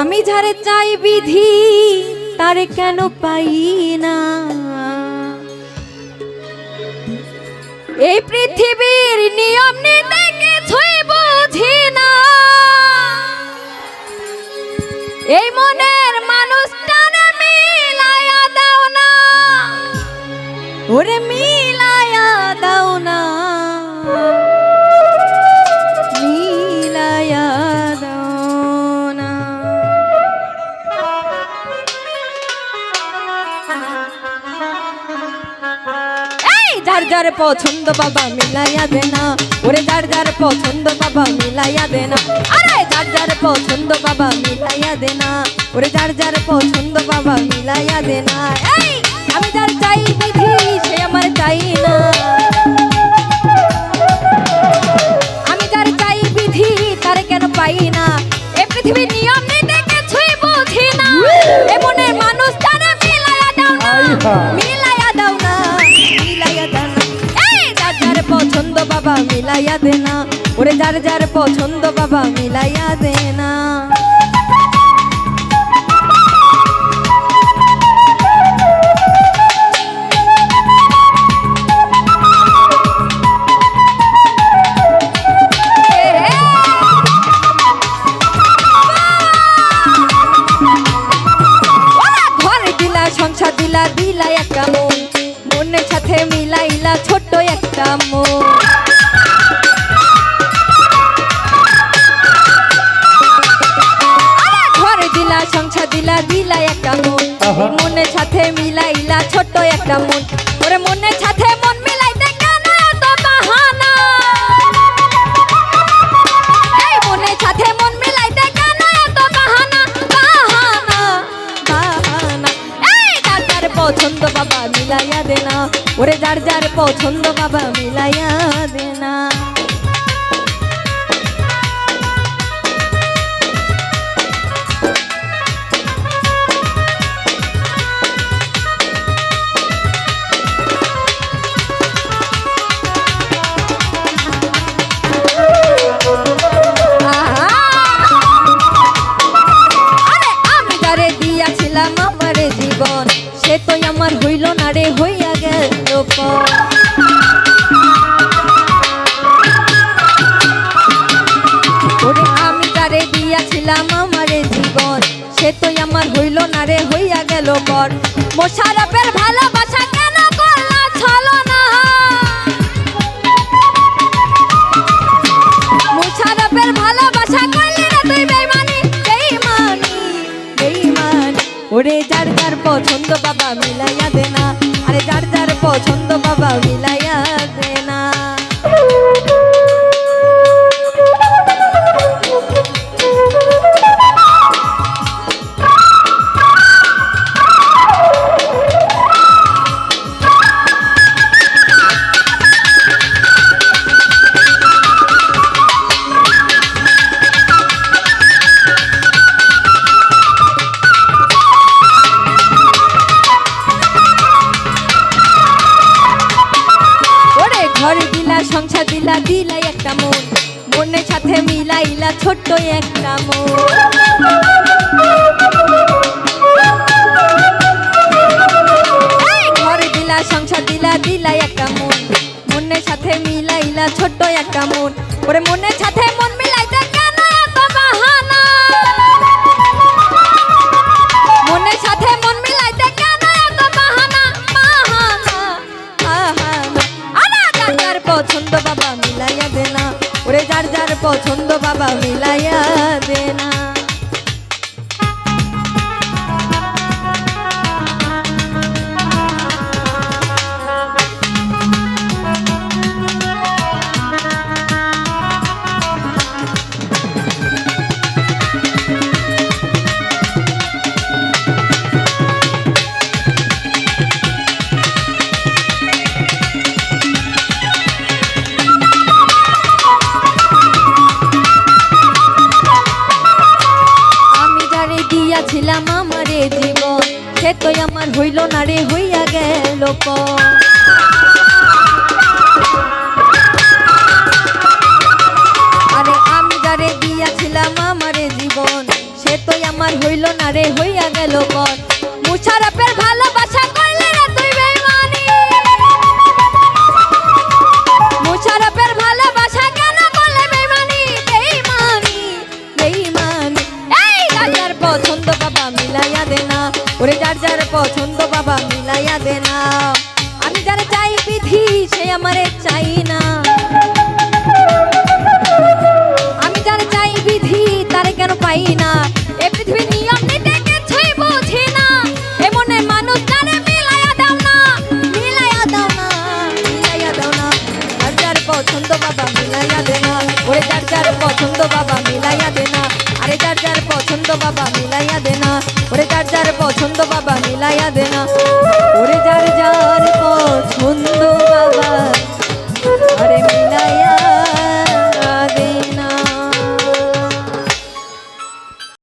আমি যারে চাই বিধি, তারে কেন পাই না? এই পৃথিবীর নিয়ম নীতি কিছুই বুঝি না। এই মনের মানুষটারে মিলায়া দাও না। ওরে মিলায়া যার পছন্দ বাবা মিলাইয়া দে না। ওরে যার যার পছন্দ বাবা মিলাইয়া দে না। আরে যার যার পছন্দ বাবা মিলাইয়া দে না। ওরে যার যার পছন্দ বাবা মিলাইয়া দে না। এই আমি যার চাই বিধি সে আমার চাই না। আমি যার চাই বিধি তার কেন পাই না? এ পৃথিবীর নিয়ম নীতি কিছুই বুঝি না। এমনের মানুষ তারে মিলাইয়া দাও না। বাবা মিলাইয়া দে না। ওরে যার যার পছন্দ বাবা মিলাইয়া দে না। দিলা দিলা একটা মন। মনের সাথে মিলাইলা ছোট্ট একটা মন। দিলা দিলা একটা মন। মনের সাথে মিলাইলা ছোট্ট একটা মন। ওরে মনের সাথে মন মিলাইতে কেন এত বাহানা? এই মনের সাথে মন মিলাইতে কেন এত বাহানা? বাহানা বাহানা। এই যার যার পছন্দ বাবা মিলাইয়া দে না। ওরে যার যার পছন্দ বাবা মিলাইয়া দে হইল না রে, হইয়া গেল আমি যারে দিয়াছিলাম আমারে জীবন, সে তো আমার হইল না রে, হইয়া গেল পর মোশারফের ভালোবাসা কেন ওরে যার যার পছন্দ বাবা মিলাইয়া দে না। আরে যার যার পছন্দ বাবা মিলাইয়া মনের সাথে মিলাইলা ছোট্ট একটা মন ঘর দিলা, সংসার দিলা দিলা একটা মন। মনের সাথে মিলাইলা ছোট্ট একটা মন। ওরে মনের সাথে মন মিলাইতে কেন এত বাহানা? মনের সাথে মন মিলাইতে কেন এত বাহানা? বাহানা যার যার পছন্দ বাবা পছন্দ বাবা মিলাইয়া দে সে তো আমার হইল না রে, হইয়া গেল আরে আমি যারে দিয়াছিলাম আমারে জীবন, সে তো আমার হইল না রে, হইয়া গেল পথ মুশারফের ওরে যার যার পছন্দ বাবা, মিলাইয়া দে না। আমি যার চাই বিধি, সে আমারে চাই না। আমি যার চাই বিধি, তারে কেন পাই না? এ পৃথিবীর নিয়ম এমনে মিলাইয়া বাবা মিলাইয়া বাবা, মিলাইয়া দে না। আরে যার যার পছন্দ বাবা পছন্দ বাবা মিলাইয়া দেনা। ওরে যার যার পছন্দ